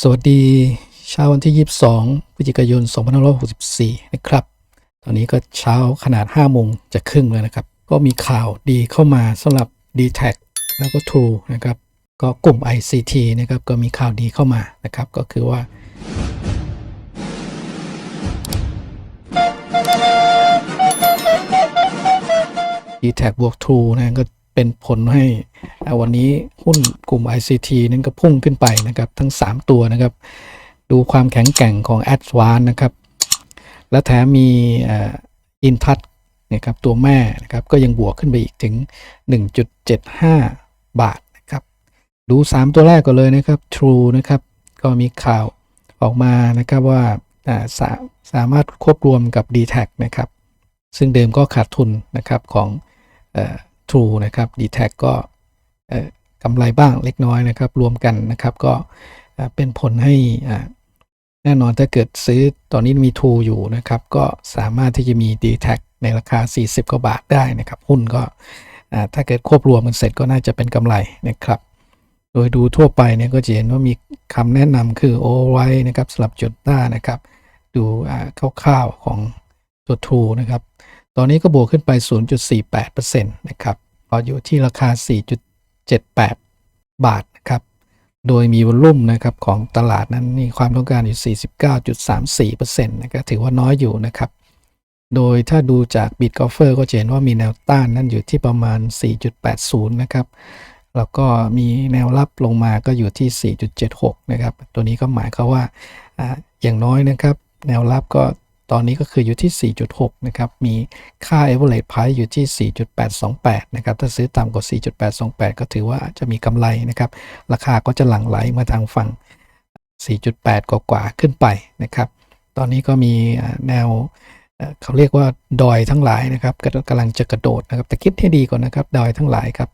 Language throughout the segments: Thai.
สวัสดีเช้าวันที่ 22พฤศจิกายน 2564 นะครับ ตอนนี้ก็เช้าขนาด 5 โมงจะครึ่งแล้วนะครับ ก็มีข่าวดีเข้ามาสำหรับ d t แทแล้วก็ True นะครับ ก็กลุ่ม ICT นะครับ ก็มีข่าวดีเข้ามานะครับ ก็คือว่า d t แทบวก True นะก็ เป็นผลให้วันนี้หุ้นกลุ่ม ICT นั้นก็พุ่งขึ้นไปนะครับ ทั้ง 3 ตัวนะครับ ดูความแข็งแกร่งของ a d v a n c e นะครับ และแถมมีอินทัศนะครับตัวแม่นะครับก็ยังบวกขึ้นไปอีกถึง 1.75 บาทนะครับ ดู 3 ตัวแรกก่อนเลยนะครับ True นะครับ ก็มีข่าวออกมานะครับว่าสาสามารถควบรวมกับ d t แทนะครับ ซึ่งเดิมก็ขาดทุนนะครับของ True นะครับ d t แทก็กำไรบ้างเล็กน้อยนะครับ รวมกันนะครับก็เป็นผลให้แน่นอนถ้าเกิดซื้อตอนนี้มี True อยู่นะครับ ก็สามารถที่จะมี d t แทในราคา 40 กว่าบาทได้นะครับ หุ้นก็ถ้าเกิดควบรวมกันเสร็จก็น่าจะเป็นกำไรนะครับ โดยดูทั่วไปเนี่ยก็จะเห็นว่ามีคำแนะนำคือโอไว้นะครับสำหรับจุดหน้านะครับ ดูคร่าวๆของตัว True นะครับ ตอนนี้ก็บวกขึ้นไป 0.48%นะครับก็อยู่ที่ราคา 4.78 บาทนะครับ โดยมีวอลุ่มนะครับของตลาดนั้นมีความต้องการอยู่ 49.34%นะครับถือว่าน้อยอยู่นะครับ โดยถ้าดูจาก b i t g o l f e r ก็จะเห็นว่ามีแนวต้านนั่นอยู่ที่ประมาณ 4.80 นะครับแล้วก็มีแนวรับลงมาก็อยู่ที่ 4.76 นะครับ ตัวนี้ก็หมายความว่าอ่าอย่างน้อยนะครับ แนวรับก็ ตอนนี้ก็คืออยู่ที่ 4.6 นะครับ มีค่า average price อยู่ที่ 4.828 นะครับ ถ้าซื้อต่ำกว่า 4.828 ก็ถือว่าจะมีกำไรนะครับ ราคาก็จะหลั่งไหลมาทางฝั่ง 4.8 กว่าๆขึ้นไปนะครับ ตอนนี้ก็มีแนวเขาเรียกว่าดอยทั้งหลายนะครับกำลังจะกระโดดนะครับ แต่คิดให้ดีก่อนนะครับ ดอยทั้งหลายครับ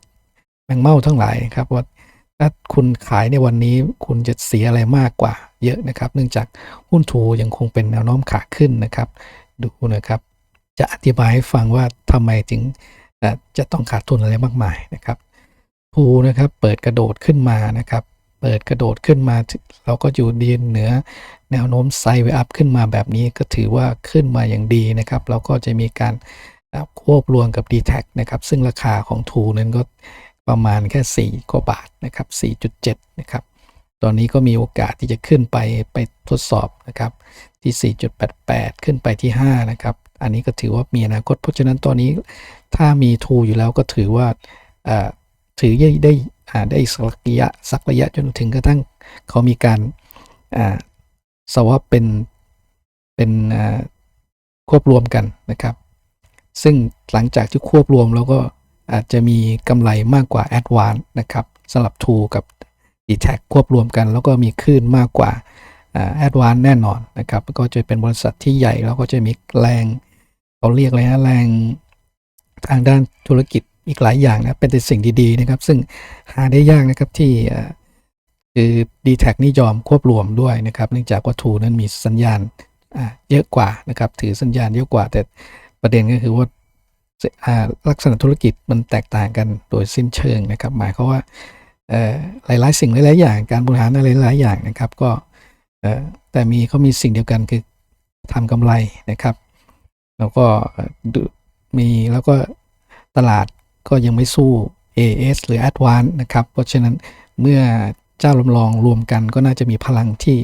แมงเม่าทั้งหลายครับว่าถ้าคุณขายในวันนี้คุณจะเสียอะไรมากกว่า เยอะนะครับ เนื่องจากหุ้นทูยังคงเป็นแนวโน้มขาขึ้นนะครับ ดูนะครับ จะอธิบายให้ฟังว่าทำไมถึงจะต้องขาดทุนอะไรมากมายนะครับทูนะครับเปิดกระโดดขึ้นมานะครับ เปิดกระโดดขึ้นมา เราก็อยู่ดีเหนือแนวโน้มไซด์เวอัพขึ้นมาแบบนี้ก็ถือว่าขึ้นมาอย่างดีนะครับเราก็จะมีการควบรวมกับ d t แทนะครับซึ่งราคาของทูนั้นก็ประมาณแค่ 4 กว่าบาทนะครับ 4.7 นะครับ ตอนนี้ก็มีโอกาสที่จะขึ้นไปไปทดสอบนะครับที่ 4.88 ขึ้นไปที่ 5 นะครับ อันนี้ก็ถือว่ามีอนาคต เพราะฉะนั้นตอนนี้ถ้ามีทูอยู่แล้วก็ถือว่าถือได้ได้ได้สักระยะสักระยะจนถึงกระทั่งเขามีการสวอปเป็นเป็นควบรวมกันนะครับ ซึ่งหลังจากที่ควบรวมแล้วก็อาจจะมีกำไรมากกว่า a d v a n c e นะครับสำหรับ True กับ d t แทควบรวมกัน แล้วก็มีคลื่นมากกว่าแอดวานแน่นอนนะครับก็จะเป็นบริษัทที่ใหญ่แล้วก็จะมีแรงเขาเรียกอะไรนะแรงทางด้านธุรกิจอีกหลายอย่างนะเป็นแต่สิ่งดีๆนะครับ ซึ่งหาได้ยากนะครับที่คือ d t แทนี่ยอมควบรวมด้วยนะครับ เนื่องจากว่า True นั้นมีสัญญาณเยอะกว่านะครับถือสัญญาณเยอะกว่า แต่ประเด็นก็คือว่าลักษณะธุรกิจมันแตกต่างกันโดยสิ้นเชิงนะครับ หมายความว่า หลาย ๆ สิ่งหลาย ๆ อย่าง การบริหารอะไรหลาย ๆ อย่างนะครับ ก็แต่มีเขามีสิ่งเดียวกันคือทำกำไรนะครับ แล้วก็มีแล้วก็ตลาดก็ยังไม่สู้ AS หรือ Advance นะครับ เพราะฉะนั้นเมื่อเจ้าลำลองรวมกันก็น่าจะมีพลังที่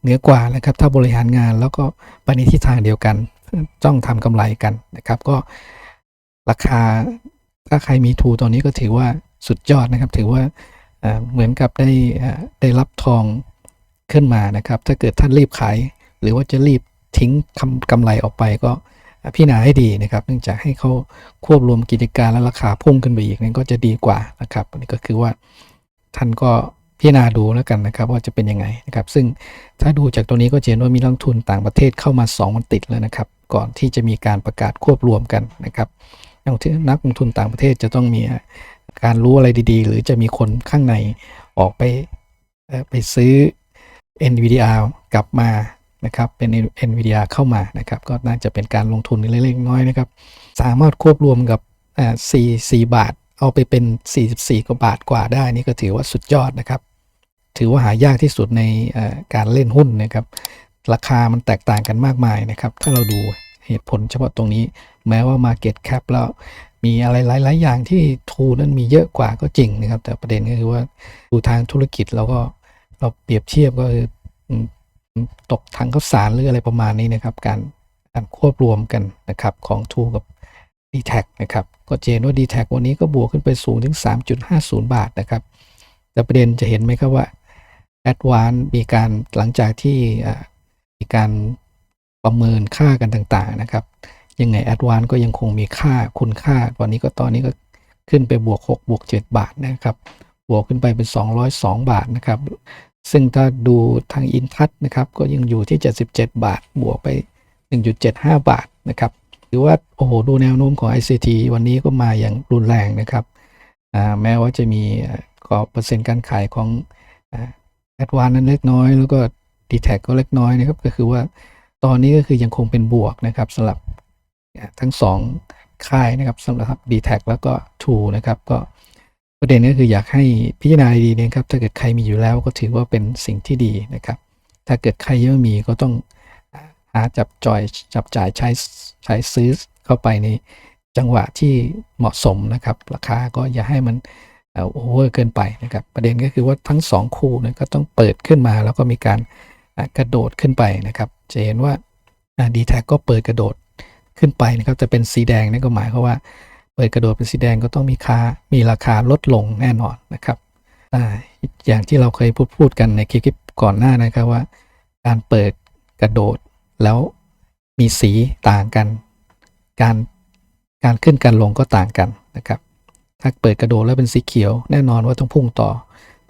เหนือกว่านะครับ ถ้าบริหารงานแล้วก็ไปในทิศทางเดียวกัน จ้องทำกำไรกันนะครับ ก็ราคาถ้าใครมีทูตอนนี้ก็ถือว่า สุดยอดนะครับ ถือว่าเหมือนกับได้ได้รับทองขึ้นมานะครับ ถ้าเกิดท่านรีบขาย หรือว่าจะรีบทิ้งคำกำไรออกไปก็พิจารณาให้ดีนะครับ เนื่องจากให้เขาควบรวมกิจการและราคาพุ่งขึ้นไปอีกนั้นก็จะดีกว่านะครับนนี้ก็คือว่าท่านก็พิจารณาดูแล้วกันนะครับ ว่าจะเป็นยังไงนะครับ ซึ่งถ้าดูจากตัวนี้ก็เห็นว่ามีนักทุนต่างประเทศเข้ามา2วันติดแล้วนะครับ ก่อนที่จะมีการประกาศควบรวมกันนะครับนักลงทุนต่างประเทศจะต้องมี การรู้อะไรดีๆ หรือจะมีคนข้างในออกไปเอ่อไปซื้อ NVDR กลับมานะครับเป็น NVDR เข้ามานะครับก็น่าจะเป็นการลงทุนเล็กๆน้อยๆนะครับสามารถควบรวมกับอ่า4 4 บาท เอาไปเป็น 44 กว่าบาทกว่าได้นี่ก็ถือว่าสุดยอดนะครับ ถือว่าหายากที่สุดในการเล่นหุ้นนะครับ ราคามันแตกต่างกันมากมายนะครับ ถ้าเราดูเหตุผลเฉพาะตรงนี้ แม้ว่า Market Cap แล้ว มีอะไรหลาย ๆ อย่างที่ทูนั้นมีเยอะกว่าก็จริงนะครับ แต่ประเด็นก็คือว่าดูทางธุรกิจเราก็เราเปรียบเทียบก็คือตกถังข้าวสารหรืออะไรประมาณนี้นะครับ การการควบรวมกันนะครับของทูกับ d t แทนะครับ ก็เจนว่า d t แทวันนี้ก็บวกขึ้นไปสูงถึง 3.50 บาทนะครับ แต่ประเด็นจะเห็นไหมครับว่า a d v a n c e มีการหลังจากที่อีการประเมินค่ากันต่างๆนะครับ ยังไง a d v a n c e ก็ยังคงมีค่าคุณค่าวันนี้ก็ตอนนี้ก็ขึ้นไปบวก 6 บวก 7 บาทนะครับ บวกขึ้นไปเป็น 202 บาทนะครับ ซึ่งถ้าดูทางอินทัศนะครับ ก็ยังอยู่ที่ 77 บาท บวกไป 1.75 บาทนะครับหรือว่าโอ้โหดูแนวโน้มของ ICT วันนี้ก็มาอย่างรุนแรงนะครับแม้ว่าจะมีอ่ากอบเปอร์เซ็นต์การขายของแอดวานนั้นเล็กน้อย แล้วก็ d t แทก็เล็กน้อยนะครับ ก็คือว่าตอนนี้ก็คือยังคงเป็นบวกนะครับสำหรับ ทั้งสองค่ายนะครับสำหรับ d t แทแล้วก็ True นะครับก็ประเด็นก็คืออยากให้พิจารณาดีนะครับ ถ้าเกิดใครมีอยู่แล้วก็ถือว่าเป็นสิ่งที่ดีนะครับ ถ้าเกิดใครยังไม่มีก็ต้องหาจับจอยจับจ่ายใช้ใช้ซื้อเข้าไปในจังหวะที่เหมาะสมนะครับ ราคาก็อย่าให้มันโอเวอร์เกินไปนะครับ ประเด็นก็คือว่าทั้งสองคู่นยก็ต้องเปิดขึ้นมาแล้วก็มีการกระโดดขึ้นไปนะครับ จะเห็นว่าดีแท็ก็เปิดกระโดด ขึ้นไปนะครับจะเป็นสีแดงนั่นก็หมายความว่าเปิดกระโดดเป็นสีแดงก็ต้องมีค่ามีราคาลดลงแน่นอนนะครับอย่างที่เราเคยพูดพูดกันในคลิปก่อนหน้านะครับว่า การเปิดกระโดดแล้วมีสีต่างกัน การการขึ้นการลงก็ต่างกันนะครับ ถ้าเปิดกระโดดแล้วเป็นสีเขียว แน่นอนว่าต้องพุ่งต่อ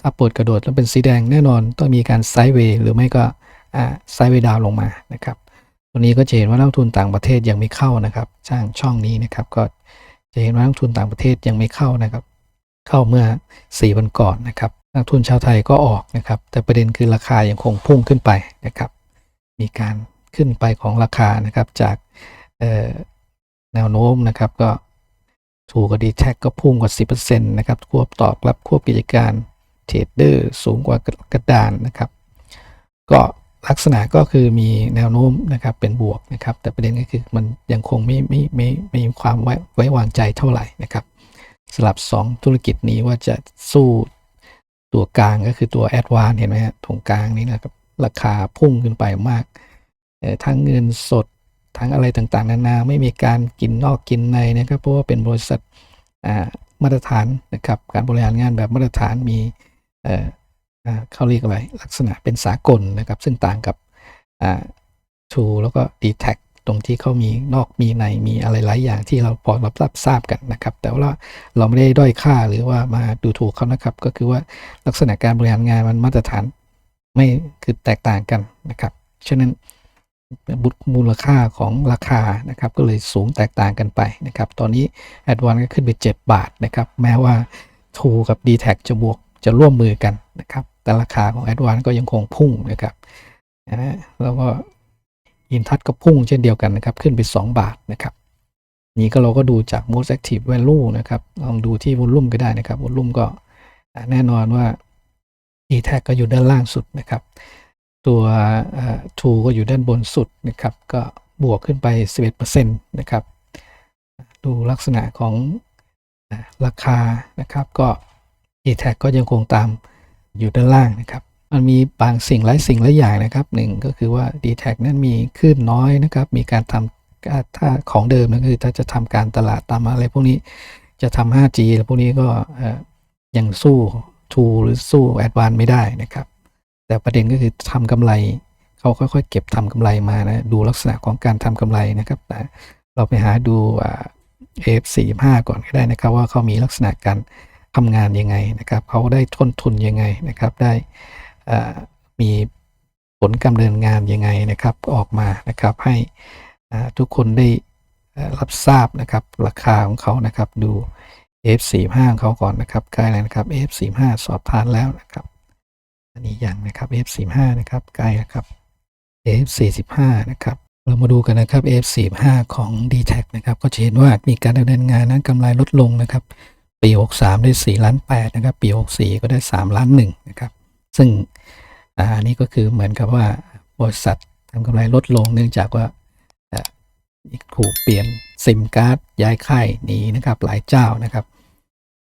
ถ้าเปิดกระโดดแล้วเป็นสีแดงแน่นอนต้องมีการไซด์เวย์หรือไม่ก็ไซด์เวย์ดาวลงมานะครับ ตัวนี้ก็จะเห็นว่านักทุนต่างประเทศยังไม่เข้านะครับช่างช่องนี้นะครับ ก็จะเห็นว่านักทุนต่างประเทศยังไม่เข้านะครับ เข้าเมื่อ4วันก่อนนะครับ นักทุนชาวไทยก็ออกนะครับ แต่ประเด็นคือราคายังคงพุ่งขึ้นไปนะครับ มีการขึ้นไปของราคานะครับจากแนวโน้มนะครับก็ถูกกดีแท็กก็พุ่งกว่า 10%นะครับควบตอบรับควบกิจการเทรดเดอร์สูงกว่ากระดานนะครับ ก็ ลักษณะก็คือมีแนวโน้มนะครับเป็นบวกนะครับ แต่ประเด็นก็คือมันยังคงไม่ไม่ไม่ไม่มีความไว้ไว้วางใจเท่าไหร่นะครับสำหรับ 2 ธุรกิจนี้ว่าจะสู้ตัวกลางก็คือตัวแอดวานเห็นไหมฮะตรงกลางนี้นะครับราคาพุ่งขึ้นไปมาก ทั้งเงินสดทั้งอะไรต่างๆ นานาไม่มีการกินนอกกินในนะครับเพราะว่าเป็นบริษัทมาตรฐานนะครับ การบริหารงานแบบมาตรฐานมี เขาเรียกอะไรลักษณะเป็นสากลนะครับ ซึ่งต่างกับอ่าทูแล้วก็ d t แทตรงที่เขามีนอกมีในมีอะไรหลายอย่างที่เราพอรับรับทราบกันนะครับ แต่ว่าเราไม่ได้ด้อยค่าหรือว่ามาดูถูกเขานะครับ ก็คือว่าลักษณะการบริหารงานมันมาตรฐานไม่คือแตกต่างกันนะครับฉะนั้นบุมูลค่าของราคานะครับ ก็เลยสูงแตกต่างกันไปนะครับ ตอนนี้ a d v a n c e ก็ขึ้นไป 7 บาทนะครับ แม้ว่า t ูกับ d t แทจะบวกจะร่วมมือกันนะครับ แต่ราคาของ a d v a n c e ก็ยังคงพุ่งนะครับนะแล้วก็อินทัศก็พุ่งเช่นเดียวกันนะครับ ขึ้นไป 2 บาทนะครับ นี่ก็เราก็ดูจาก most active value นะครับ ลองดูที่วอลุ่มก็ได้นะครับวอลุ่มก็แน่นอนว่า d t แทก็อยู่ด้านล่างสุดนะครับ ตัวทูก็อยู่ด้านบนสุดนะครับ ก็บวกขึ้นไป 11%นะครับ ดูลักษณะของราคานะครับ ก็ e t a g ก็ยังคงตาม อยู่ด้านล่างนะครับ มันมีบางสิ่งหลายสิ่งหลายอย่างนะครับหนึ่งก็คือว่า d t แทนั้นมีคลื่นน้อยนะครับ มีการทำถ้าของเดิมนะคือถ้าจะทำการตลาดตามอะไรพวกนี้จะทำ 5G แล้วพวกนี้ก็เอ่อยังสู้ True หรือสู้ Advance ไม่ได้นะครับ แต่ประเด็นก็คือทำกำไรเขาค่อยๆ เก็บทำกำไรมานะดูลักษณะของการทำกำไรนะครับแต่เราไปหาดูอ่า F45 ก่อนก็ได้นะครับ ว่าเขามีลักษณะการ ทำงานยังไงนะครับ เขาได้ต้นทุนยังไงนะครับ ได้มีผลการดำเนินงานยังไงนะครับออกมานะครับให้ทุกคนได้รับทราบนะครับราคาของเขานะครับดู F45 ของเขาก่อนนะครับใกล้แล้วนะครับ F45 สอบผ่านแล้วนะครับ อันนี้อย่างนะครับ F45 นะครับใกล้แล้วครับ F45 นะครับเรามาดูกันนะครับ F45 ของ d t แทนะครับก็จะเห็นว่ามีการดำเนินงานนั้นกำไรลดลงนะครับ ปี 63 ได้ 4 ล้าน 8 นะครับ ปี 64 ก็ได้ 3 ล้าน1นะครับ ซึ่งอ่าอันนี้ก็คือเหมือนกับว่าบริษัททำกำไรลดลงเนื่องจากว่าถูกเปลี่ยนซิมการ์ดย้ายค่ายหนีนะครับหลายเจ้านะครับ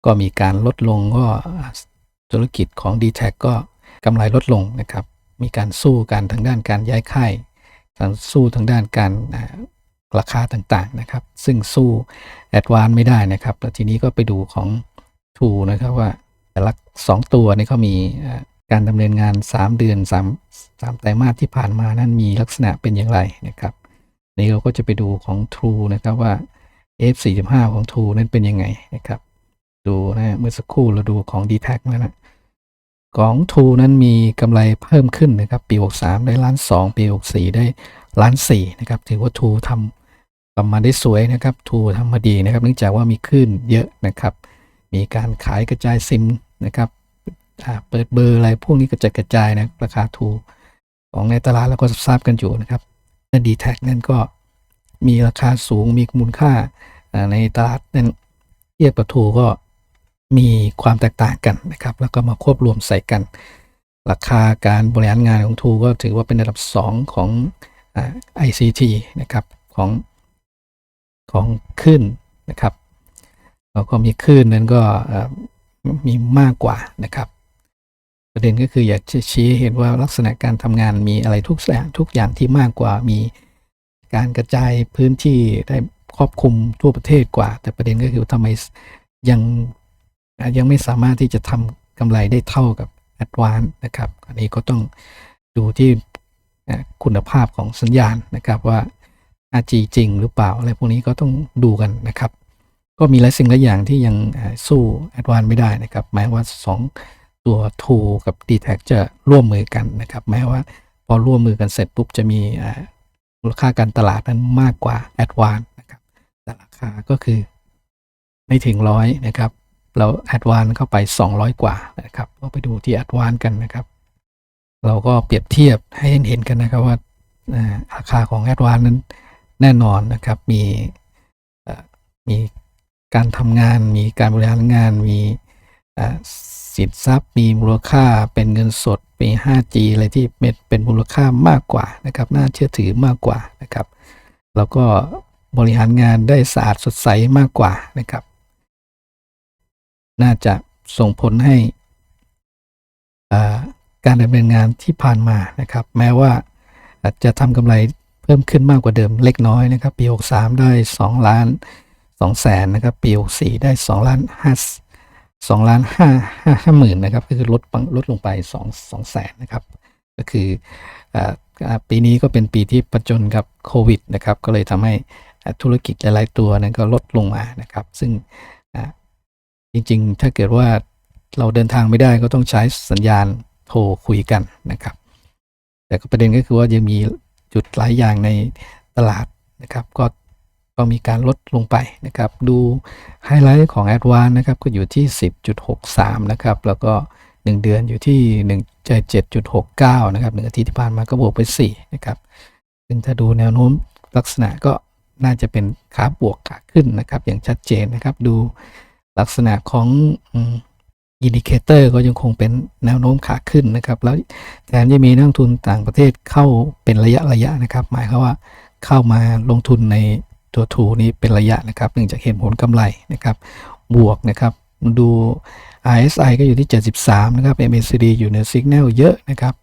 ก็มีการลดลงก็ธุรกิจของ d t แทก็กำไรลดลงนะครับ มีการสู้กันทางด้านการย้ายค่ายทางสู้ทางด้านการ ราคาต่างๆนะครับ ซึ่งสู้แอดวานไม่ได้นะครับแล้วทีนี้ก็ไปดูของทูนะครับว่าแต่ละสองตัวนี้เขามีการดำเนินงาน 3 เดือน3 3ไตรมาสที่ผ่านมานั้นมีลักษณะเป็นอย่างไรนะครับนี่เราก็จะไปดูของ True นะครับว่า F45 ของ True นั้นเป็นยังไงนะครับ ดูนะเมื่อสักครู่เราดูของ d t แทแล้วนะของ True นั้นมีกำไรเพิ่มขึ้นนะครับ ปี 63 ได้ล้าน 2 ปี 64 ได้ล้าน4นะครับ ถือว่า True ทำ ทำมาได้สวยนะครับ True ทำมาดีนะครับ เนื่องจากว่ามีขึ้นเยอะนะครับ มีการขายกระจายซิมนะครับเปิดเบอร์อะไรพวกนี้กระจายกระจายนะราคา True ของในตลาดเราก็ทราบกันอยู่นะครับดีแท็กนั่นก็มีราคาสูงมีมูลค่าในตลาดนั้นเทียบกับทูก็มีความแตกต่างกันนะครับ แล้วก็มาควบรวมใส่กัน ราคาการบริหารงานของทูก็ถือว่าเป็นระดับ 2 ของอ ICT นะครับของ ของขึ้นนะครับแล้วก็มีขึ้นนั้นก็มีมากกว่านะครับ ประเด็นก็คืออยากชี้ให้เห็นว่าลักษณะการทำงานมีอะไรทุกอย่างทุกอย่างที่มากกว่ามีการกระจายพื้นที่ได้ครอบคลุมทั่วประเทศกว่า แต่ประเด็นก็คือทำไมยังยังไม่สามารถที่จะทำกำไรได้เท่ากับ a d v a n c e นะครับ อันนี้ก็ต้องดูที่คุณภาพของสัญญาณนะครับว่า RG จริงหรือเปล่า อะไรพวกนี้ก็ต้องดูกันนะครับ ก็มีหลายสิ่งหลายอย่างที่ยังสู้ a d v a n c e ไม่ได้นะครับแม้ว่า 2 ตัว t ูกับ d t แทจะร่วมมือกันนะครับ แม้ว่าพอร่วมมือกันเสร็จปุ๊บจะมีมูลค่าการตลาดนั้นมากกว่า a d v a n c e นะครับแต่ราคาก็คือไม่ถึงร้อยนะครับ เรา a d v a n c e เข้าไป 200 กว่านะครับก็ไปดูที่ a d v a n c e กันนะครับ เราก็เปรียบเทียบให้เห็นกันนะครับว่าราคาของ a d v a n c e นั้น แน่นอนนะครับ มีมีการทำงาน มีการบริหารงาน มีสินทรัพย์ มีมูลค่าเป็นเงินสด มี 5G อะไรที่เป็นมูลค่ามากกว่านะครับ น่าเชื่อถือมากกว่านะครับ แล้วก็บริหารงานได้สะอาดสดใสมากกว่านะครับ น่าจะส่งผลให้การดำเนินงานที่ผ่านมานะครับ แม้ว่าจะทำกำไร เพิ่มขึ้นมากกว่าเดิมเล็กน้อยนะครับ ปี 63 ได้ 2 ล้าน2แสนนะครับ ปี 64 ได้ 2 ล้าน5 2ล้าน5 5 5หมื่นนะครับ ก็คือลดลดลงไป 2 2แสนนะครับ ก็คืออปีนี้ก็เป็นปีที่ประจนกับโควิดนะครับ ก็เลยทำให้ธุรกิจหลาย ๆ ตัวนั้นก็ลดลงมานะครับ ซึ่งจริง ๆ ถ้าเกิดว่าเราเดินทางไม่ได้ก็ต้องใช้สัญญาณโทรคุยกันนะครับ แต่ก็ประเด็นก็คือว่ายังมี จุดหลายอย่างในตลาดนะครับก็ก็มีการลดลงไปนะครับ ดูไฮไลท์ของ a d v a n c e นะครับก็อยู่ที่ 10.63 นะครับ แล้วก็ 1 เดือนอยู่ที่1 7.69 นะครับหนึ่งอาทิตย์ที่ผ่านมาก็บวกไป 4 นะครับ ซึ่งถ้าดูแนวโน้มลักษณะก็น่าจะเป็นขาบวกขาขึ้นนะครับ อย่างชัดเจนนะครับ ดูลักษณะของ อินดิเคเตอร์ก็ยังคงเป็นแนวโน้มขาขึ้นนะครับ แล้วแถมยังมีนักทุนต่างประเทศเข้าเป็นระยะระยะนะครับ หมายความว่าเข้ามาลงทุนในตัวทูนี้เป็นระยะนะครับเนื่องจากเห็นผลกำไรนะครับ บวกนะครับดู RSI ก็อยู่ที่ 73 นะครับ MACD อยู่เหนือสัญญาณเยอะนะครับ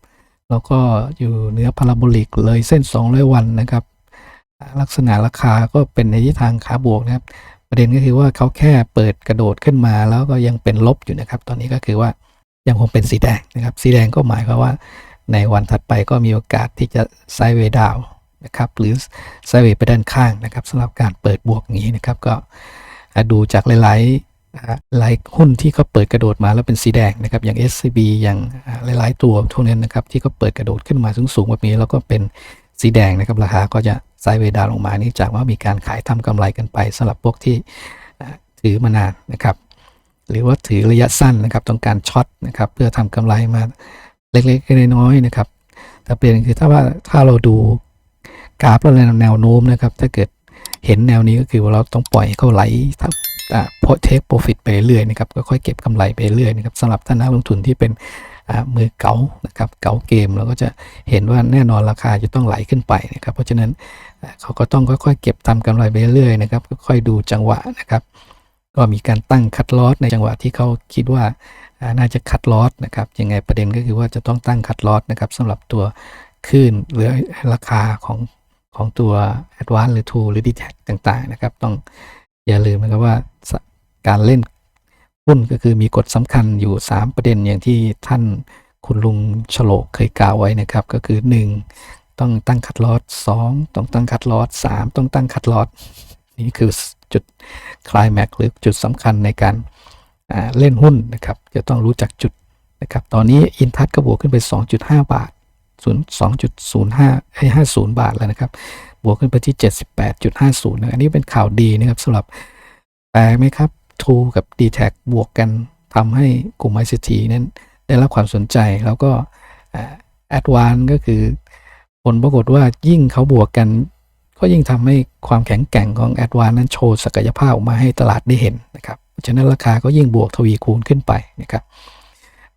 แล้วก็อยู่เหนือพาราโบลิกเลยเส้น 200 วันนะครับ ลักษณะราคาก็เป็นในทิศทางขาบวกนะครับ ประเด็นก็คือว่าเขาแค่เปิดกระโดดขึ้นมาแล้วก็ยังเป็นลบอยู่นะครับ ตอนนี้ก็คือว่ายังคงเป็นสีแดงนะครับ สีแดงก็หมายความว่า ในวันถัดไปก็มีโอกาสที่จะไซเวดาวนะครับหรือไซเวไปด้านข้างนะครับสำหรับการเปิดบวกอย่างนี้นะครับ ก็ดูจากหลายๆหลายหุ้นที่เขาเปิดกระโดดมาแล้วเป็นสีแดงนะครับอย่าง SCB อย่างหลายๆตัวทุกนี้นะครับที่เขาเปิดกระโดดขึ้นมาสูงๆแบบนี้แล้วก็เป็นสีแดงนะครับราคาก็จะ ไซเวดาลงมานื่จากว่ามีการขายทำกำไรกันไปสำหรับพวกที่ถือมานานนะครับ หรือว่าถือระยะสั้นนะครับต้องการช็อตนะครับเพื่อทำกำไรมาเล็กๆน้อยๆนะครับ แต่ประเด็นคือถ้าว่าถ้าเราดูกราฟแล้วแนวโน้มนะครับ ถ้าเกิดเห็นแนวนี้ก็คือว่าเราต้องปล่อยให้เขาไหลถ้าอ่าพเทคโปรฟิตไปเรื่อยนะครับก็ค่อยเก็บกำไรไปเรื่อยนะครับสำหรับท่านนักลงทุนที่เป็นมือเก๋านะครับเก๋าเกมเราก็จะเห็นว่าแน่นอนราคาจะต้องไหลขึ้นไปนะครับ เพราะฉะนั้น เขาก็ต้องค่อยๆเก็บทำกำไรไปเรื่อยๆนะครับค่อยๆดูจังหวะนะครับ ก็มีการตั้งคัดลอสในจังหวะที่เขาคิดว่าน่าจะคัดลอสนะครับยังไงประเด็นก็คือว่าจะต้องตั้งคัดลอสนะครับสำหรับตัวคลื่นหรือราคาของของตัว a d v a n c e หรือ True หรือ d t แทต่างๆนะครับ ต้องอย่าลืมนะครับว่าการเล่นหุ้นก็คือมีกฎสำคัญอยู่ 3 ประเด็นอย่างที่ท่านคุณลุงฉลกเคยกล่าวไว้นะครับ ก็คือ 1 ต้องตั้งคัดลอส2ต้องตั้งคัดลอส3ต้องตั้งคัดลอสนี่คือจุดคลายแม็กหรือจุดสำคัญในการเล่นหุ้นนะครับ จะต้องรู้จักจุดนะครับ ตอนนี้อินทัศก็บวกขึ้นไป 2.5 บาท0 2.05ให้50 บาทแล้วนะครับ บวกขึ้นไปที่ 78.50นะอันนี้เป็นข่าวดีนะครับสำหรับแปลกไหมครับ True กับ d t แทบวกกันทำให้กลุ่ม ICT นั้นได้รับความสนใจแล้วก็แอดวานก็คือ ผลปรากฏว่ายิ่งเขาบวกกัน ก็ยิ่งทำให้ความแข็งแกร่งของแอดวานนั้นโชว์ศักยภาพออกมาให้ตลาดได้เห็นนะครับฉะนั้นราคาก็ยิ่งบวกทวีคูณขึ้นไปนะครับ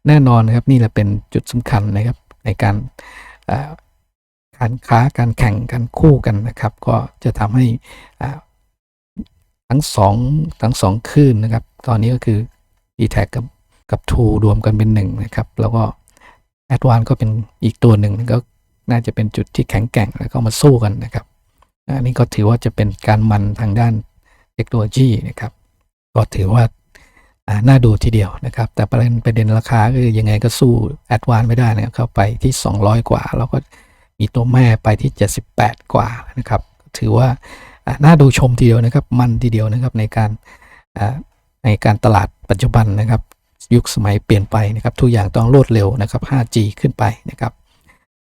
แน่นอนนะครับนี่แหละเป็นจุดสำคัญนะครับในการการค้าการแข่งกันคู่กันนะครับ ก็จะทำให้ทั้งสองทั้งสองคลื่นนะครับ ตอนนี้ก็คือ d t แทกับกับ True รวมกันเป็นหนึ่งนะครับ แล้วก็ a d v a n c e ก็เป็นอีกตัวหนึ่งก็ น่าจะเป็นจุดที่แข็งแกร่งแล้วก็มาสู้กันนะครับอันนี้ก็ถือว่าจะเป็นการมันทางด้านเทคโนโลยีนะครับ ก็ถือว่าน่าดูทีเดียวนะครับ แต่ประเด็นประเด็นราคาคือยังไงก็สู้แอดวานไม่ได้นะครับเข้าไปที่ 200 กว่า แล้วก็มีตัวแม่ไปที่ 78 กว่านะครับ ถือว่าน่าดูชมทีเดียวนะครับ มันทีเดียวนะครับในการในการตลาดปัจจุบันนะครับ ยุคสมัยเปลี่ยนไปนะครับ ทุกอย่างต้องรวดเร็วนะครับ 5G ขึ้นไปนะครับ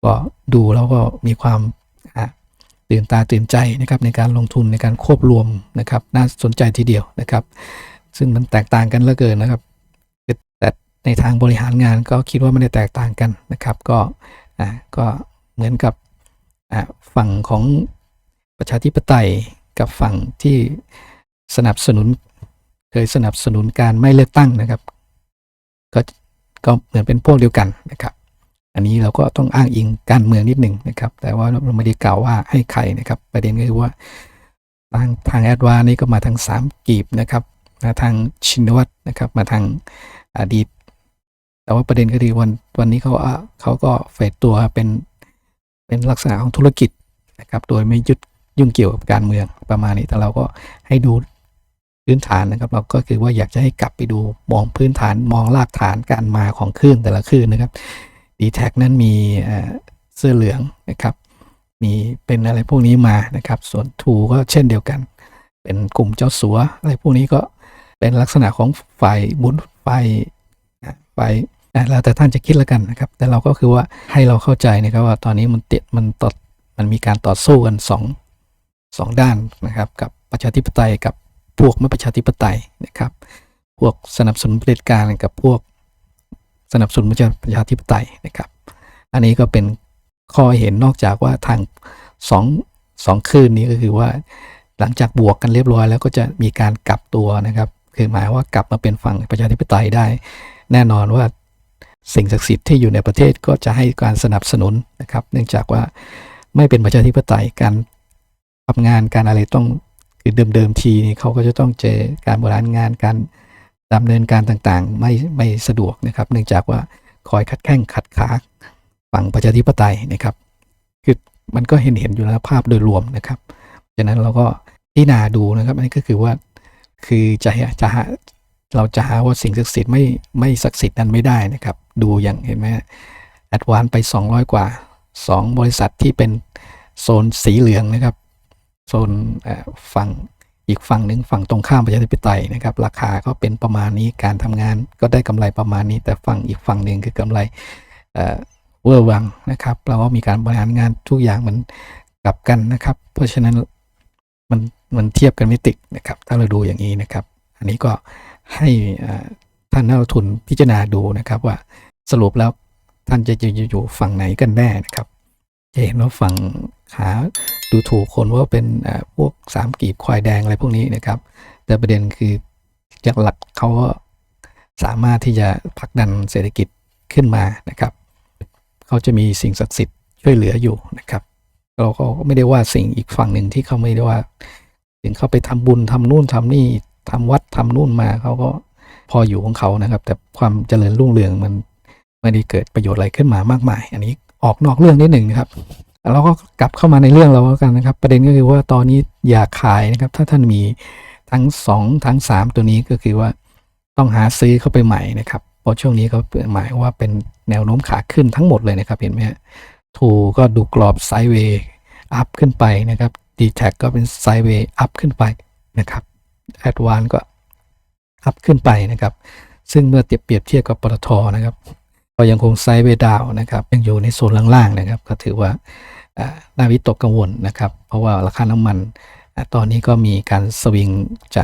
ก็ดูแล้วก็มีความตื่นตาตื่นใจนะครับในการลงทุนในการควบรวมนะครับน่าสนใจทีเดียวนะครับ ซึ่งมันแตกต่างกันเหลือเกินนะครับ แต่ในทางบริหารงานก็คิดว่าไม่ได้แตกต่างกันนะครับ ก็อ่าก็เหมือนกับอ่าฝั่งของประชาธิปไตยกับฝั่งที่สนับสนุนเคยสนับสนุนการไม่เลือกตั้งนะครับ ก็ก็เหมือนเป็นพวกเดียวกันนะครับ อันนี้เราก็ต้องอ้างอิงการเมืองนิดหนึ่งนะครับ แต่ว่าเราไม่ได้กล่าวว่าให้ใครนะครับ ประเด็นก็คือว่าทางทางแอดวานนี่ก็มาทางสามกีบนะครับมาทางชินวัตรนะครับ มาทางอดีต แต่ว่าประเด็นก็คือวันวันนี้เขาเขาก็เฟดตัวเป็นเป็นลักษณะของธุรกิจนะครับ โดยไม่ยึดยุ่งเกี่ยวกับการเมืองประมาณนี้ แต่เราก็ให้ดูพื้นฐานนะครับ เราก็คือว่าอยากจะให้กลับไปดูมองพื้นฐานมองรากฐานการมาของคลื่นแต่ละคลื่นนะครับ d t แท็นั้นมีเสื้อเหลืองนะครับมีเป็นอะไรพวกนี้มานะครับ ส่วนทูก็เช่นเดียวกัน เป็นกลุ่มเจ้าสัว อะไรพวกนี้ก็เป็นลักษณะของฝ่ายบุญฝ่ายฝ่ายแล้วแต่ท่านจะคิดแล้วกันนะครับ แต่เราก็คือว่าให้เราเข้าใจนะครับว่าตอนนี้มันติดมันตอดมันมีการต่อสู้กันสองสองด้านนะครับ กับประชาธิปไตยกับพวกไม่ประชาธิปไตยนะครับ พวกสนับสนุนเผด็จการกับพวก สนับสนุนประชาประชาธิปไตยนะครับ อันนี้ก็เป็นข้อเห็นนอกจากว่าทางสองสองคลื่นนี้ก็คือว่า หลังจากบวกกันเรียบร้อยแล้วก็จะมีการกลับตัวนะครับ คือหมายว่ากลับมาเป็นฝั่งประชาธิปไตยได้ แน่นอนว่าสิ่งศักดิ์สิทธิ์ที่อยู่ในประเทศก็จะให้การสนับสนุนนะครับ เนื่องจากว่าไม่เป็นประชาธิปไตยการทำงานการอะไรต้องคือเดิมๆทีนี่เขาก็จะต้องเจอการบริหารงานการ ดำเนินการต่างๆ ไม่ไม่สะดวกนะครับ เนื่องจากว่าคอยขัดแข้งขัดขาฝั่งประชาธิปไตยนะครับคือมันก็เห็นเห็นอยู่แล้วภาพโดยรวมนะครับฉะนั้นเราก็พิจารณาดูนะครับอันนี้ก็คือว่าคือจะจะหาเราจะหาว่าสิ่งศักดิ์สิทธิ์ไม่ไม่ศักดิ์สิทธิ์นั้นไม่ได้นะครับ ดูอย่างเห็นไหมแอดวานไป 200 กว่า 2 บริษัทที่เป็นโซนสีเหลืองนะครับ โซนฝั่ง อีกฝั่งหนึ่งฝั่งตรงข้ามประชาธิปไตยนะครับ ราคาก็เป็นประมาณนี้การทำงานก็ได้กำไรประมาณนี้ แต่ฝั่งอีกฝั่งหนึ่งคือกำไรเอ่อเวอร์วังนะครับเราก็มีการบริหารงานทุกอย่างมันกลับกันนะครับ เพราะฉะนั้นมันมันเทียบกันไม่ติดนะครับ ถ้าเราดูอย่างนี้นะครับ อันนี้ก็ให้ท่านนักลงทุนพิจารณาดูนะครับว่าสรุปแล้วท่านจะอยู่ฝั่งไหนกันแน่นะครับจะเห็นว่าฝั่งขา ดูถูกคนว่าเป็นพวกสามกีบควายแดงอะไรพวกนี้นะครับ แต่ประเด็นคือจากหลักเขาก็สามารถที่จะผลักดันเศรษฐกิจขึ้นมานะครับเขาจะมีสิ่งศักดิ์สิทธิ์ช่วยเหลืออยู่นะครับ เราก็ไม่ได้ว่าสิ่งอีกฝั่งหนึ่งที่เขาไม่ได้ว่าถึงเขาไปทำบุญทำนู่นทำนี่ทำวัดทำนู่นมาเขาก็พออยู่ของเขานะครับ แต่ความเจริญรุ่งเรืองมันไม่ได้เกิดประโยชน์อะไรขึ้นมามากมาย อันนี้ออกนอกเรื่องนิดหนึ่งนะครับ เราก็กลับเข้ามาในเรื่องเราแล้วกันนะครับ ประเด็นก็คือว่าตอนนี้อย่าขายนะครับ ถ้าท่านมีทั้งสองทั้งสามตัวนี้ก็คือว่าต้องหาซื้อเข้าไปใหม่นะครับเพราะช่วงนี้เขาหมายว่าเป็นแนวโน้มขาขึ้นทั้งหมดเลยนะครับ เห็นไหมฮะทูก็ดูกรอบไซด์เวย์อัพขึ้นไปนะครับ d t แท็ก็เป็นไซด์เวย์อัพขึ้นไปนะครับแอดวานก็อัพขึ้นไปนะครับ ซึ่งเมื่อเทียบเปรียบเทียบกับปตทนะครับ ก็ยังคงไซด์เวย์ดาวนะครับ ยังอยู่ในโซนล่างๆนะครับ ก็ถือว่า น่าวิตกกังวลนะครับ เพราะว่าราคาน้ำมันตอนนี้ก็มีการสวิงจะ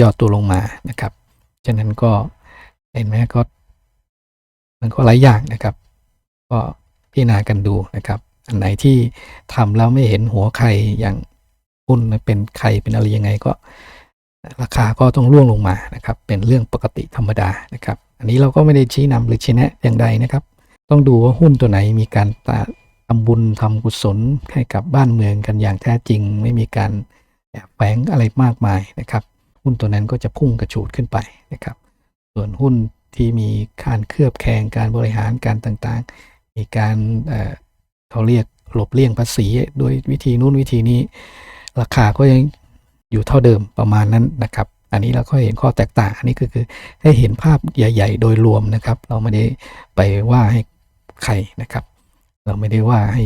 ย่อตัวลงมานะครับฉะนั้นก็เห็นไหมก็มันก็หลายอย่างนะครับ ก็พิจารณากันดูนะครับ อันไหนที่ทำแล้วไม่เห็นหัวใครอย่างหุ้นเป็นใครเป็นอะไรยังไงก็ ราคาก็ต้องร่วงลงมานะครับ เป็นเรื่องปกติธรรมดานะครับ อันนี้เราก็ไม่ได้ชี้นำหรือชี้แนะอย่างใดนะครับ ต้องดูว่าหุ้นตัวไหนมีการ ทำบุญทำกุศลให้กับบ้านเมืองกันอย่างแท้จริง ไม่มีการแบแฝงอะไรมากมายนะครับ หุ้นตัวนั้นก็จะพุ่งกระฉูดขึ้นไปนะครับ ส่วนหุ้นที่มีการเคลือบแคลงการบริหารการต่างๆ มีการเเขาเรียกหลบเลี่ยงภาษีโดยวิธีนู้นวิธีนี้ ราคาก็ยังอยู่เท่าเดิมประมาณนั้นนะครับ อันนี้เราก็เห็นข้อแตกต่าง อันนี้ก็คือให้เห็นภาพใหญ่ ๆ โดยรวมนะครับ เราไม่ได้ไปว่าให้ใครนะครับ เราไม่ได้ว่าให้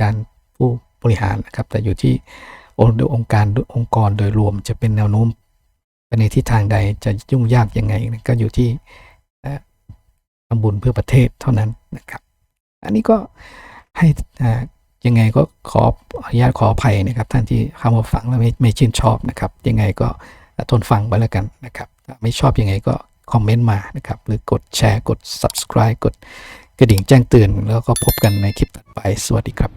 การผู้บริหารนะครับ แต่อยู่ที่องค์การองค์กรโดยรวมจะเป็นแนวโน้มไปในทิศทางใดจะยุ่งยากยังไงก็อยู่ที่ทำบุญเพื่อประเทศเท่านั้นนะครับ อันนี้ก็ให้ยังไงก็ขออนุญาตขออภัยนะครับ ท่านที่เข้ามาฟังแล้วไม่ไม่ชื่นชอบนะครับ ยังไงก็ทนฟังไปแล้วกันนะครับ ไม่ชอบยังไงก็คอมเมนต์มานะครับ หรือกดแชร์กด subscribe กด กระดิ่งแจ้งเตือนแล้วก็พบกันในคลิปต่อไป สวัสดีครับ